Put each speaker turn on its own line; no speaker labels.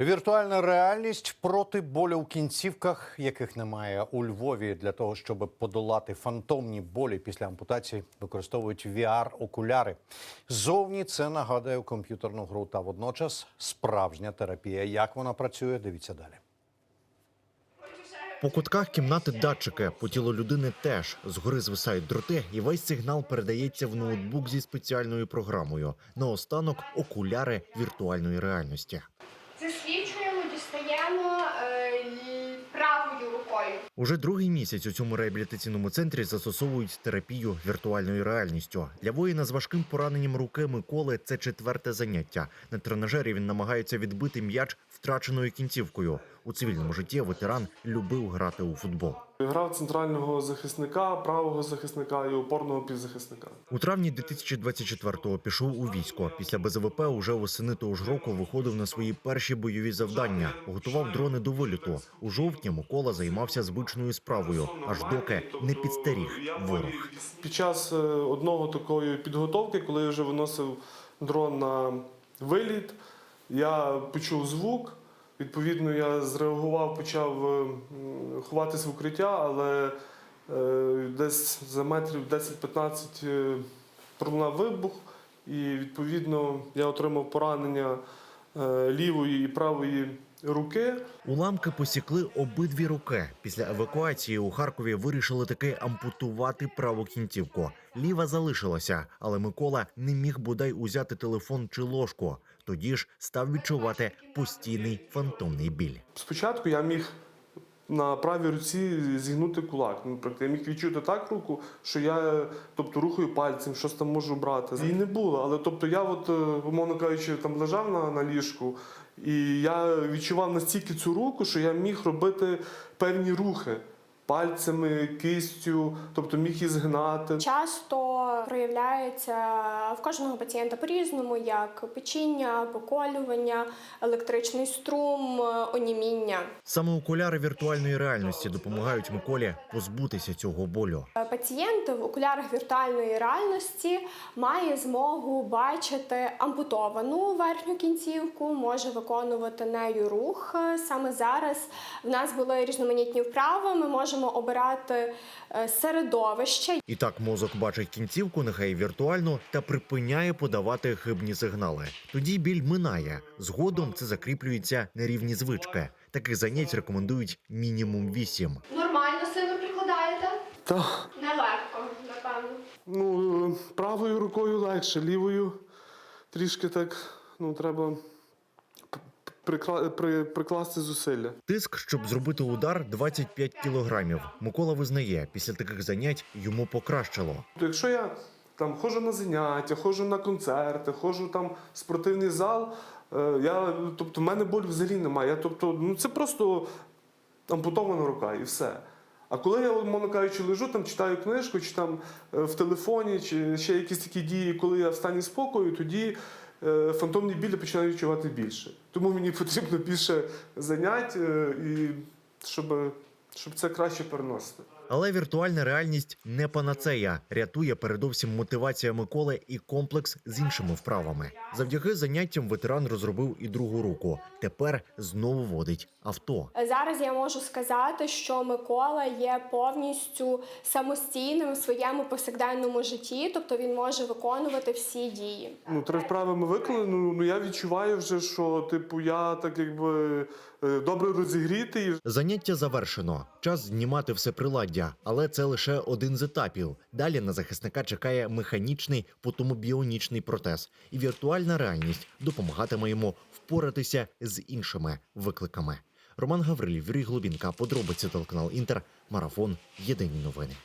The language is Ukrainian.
Віртуальна реальність проти болю у кінцівках, яких немає у Львові. Для того щоб подолати фантомні болі після ампутації, використовують VR-окуляри. Зовні це нагадує комп'ютерну гру та водночас справжня терапія. Як вона працює, дивіться далі.
По кутках кімнати датчики, по тілу людини теж згори звисають дроти, і весь сигнал передається в ноутбук зі спеціальною програмою. Наостанок окуляри віртуальної реальності.
Правою.
Уже другий місяць у цьому реабілітаційному центрі застосовують терапію віртуальною реальністю. Для воїна з важким пораненням руки Миколи це четверте заняття. На тренажері він намагається відбити м'яч втраченою кінцівкою. У цивільному житті ветеран любив грати у футбол.
Грав центрального захисника, правого захисника і опорного півзахисника.
У травні 2024-го пішов у військо. Після БЗВП уже восени того ж року виходив на свої перші бойові завдання. Готував дрони до виліту. У жовтні Микола займався звичною справою, аж доки не підстеріг ворог.
Під час е, одного такої підготовки, коли я вже виносив дрон на виліт, я почув звук. Відповідно, я зреагував, почав е, ховатись в укриття, але е, десь за метрів 10-15 е, пролунав вибух, і відповідно я отримав поранення лівої і правої руки.
Уламки посікли обидві руки. Після евакуації у Харкові вирішили таки ампутувати праву кінцівку. Ліва залишилася, але Микола не міг бодай узяти телефон чи ложку. Тоді ж став відчувати постійний фантомний біль.
Спочатку я міг на правій руці зігнути кулак. Ну, я міг відчути так руку, що я тобто, рухаю пальцем, щось там можу брати. Її не було, але тобто я, от, е, умовно кажучи, там лежав на, на ліжку, і я відчував настільки цю руку, що я міг робити певні рухи пальцями, кистю, тобто міг її згнати.
Часто проявляється в кожного пацієнта по-різному, як печіння, поколювання, електричний струм, оніміння.
Саме окуляри віртуальної реальності допомагають Миколі позбутися цього болю.
Пацієнт в окулярах віртуальної реальності має змогу бачити ампутовану верхню кінцівку, може виконувати нею рух. Саме зараз в нас були різноманітні вправи. Ми можемо обирати е, середовище,
І так мозок бачить кінцівку, нехай віртуально, та припиняє подавати хибні сигнали. Тоді біль минає. Згодом це закріплюється на рівні звички. Таких занять рекомендують мінімум вісім.
Нормально сильно прикладаєте?
Так.
Напевно.
Ну, правою рукою легше, лівою трішки так ну, треба прикла- при- прикласти зусилля.
Тиск, щоб зробити удар, 25 кілограмів. Микола визнає, після таких занять йому покращило.
То якщо я там ходжу на заняття, ходжу на концерти, ходжу там в спортивний зал, е, я, тобто в мене болю взагалі немає. Я, тобто, ну, це просто ампутована рука і все. А коли я, умовно кажучи, лежу, там читаю книжку, чи там е, в телефоні, чи ще якісь такі дії, коли я в стані спокою, тоді е, фантомні білі починаю відчувати більше. Тому мені потрібно більше занять, е, і щоб, щоб це краще переносити.
Але віртуальна реальність не панацея. Рятує передовсім мотивація Миколи і комплекс з іншими вправами. Завдяки заняттям ветеран розробив і другу руку. Тепер знову водить авто.
Зараз я можу сказати, що Микола є повністю самостійним у своєму повсякденному житті, тобто він може виконувати всі дії.
Ну, три вправи ми виконали. Ну, ну я відчуваю вже, що типу я так якби е, добре розігрітий.
Заняття завершено. Час знімати все приладдя, але це лише один з етапів. Далі на захисника чекає механічний, потім біонічний протез, і віртуальна реальність допомагатиме йому впоратися з іншими викликами. Роман Гаврилів, Юрій Глубінка, подробиці телеканал Інтер, марафон. Єдині новини.